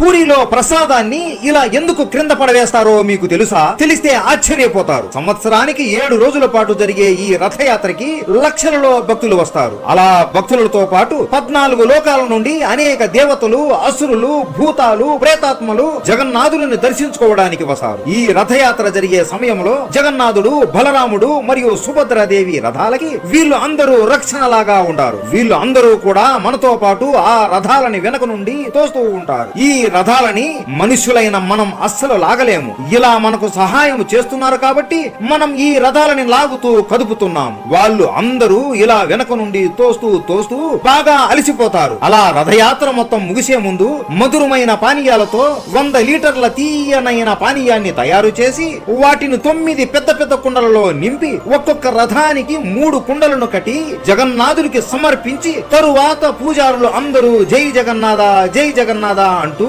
పూరిలో ప్రసాదాన్ని ఇలా ఎందుకు క్రింద పడవేస్తారో మీకు తెలుసా? తెలిస్తే ఆశ్చర్యపోతారు. సంవత్సరానికి ఏడు రోజుల పాటు జరిగే ఈ రథయాత్రకి లక్షలలో భక్తులు వస్తారు. అలా భక్తులతో పాటు పద్నాలుగు లోకాల నుండి అనేక దేవతలు అసురులు భూతాలు ప్రేతాత్మలు జగన్నాథులను దర్శించుకోవడానికి వస్తారు. ఈ రథయాత్ర జరిగే సమయంలో జగన్నాథుడు బలరాముడు మరియు సుభద్రాదేవి రథాలకి వీళ్ళు అందరూ రక్షణలాగా ఉంటారు వీళ్ళు అందరూ కూడా మనతో పాటు ఆ రథాలని వెనక నుండి తోస్తూ ఉంటారు. ఈ రథాలని మనుషులైన మనం అస్సలు లాగలేము. ఇలా మనకు సహాయం చేస్తున్నారు కాబట్టి మనం ఈ రథాలని లాగుతూ కదుపుతున్నాం. వాళ్ళు అందరూ ఇలా వెనక నుండి తోస్తూ తోస్తూ బాగా అలసిపోతారు. అలా రథయాత్ర మొత్తం ముగిసే ముందు మధురమైన పానీయాలతో వంద లీటర్ల తీయనైన పానీయాన్ని తయారు చేసి వాటిని తొమ్మిది పెద్ద పెద్ద కుండలలో నింపి ఒక్కొక్క రథానికి మూడు కుండలను కట్టి జగన్నాథుడికి సమర్పించి తరువాత పూజారులు అందరూ జై జగన్నాథ జై జగన్నాథ అంటూ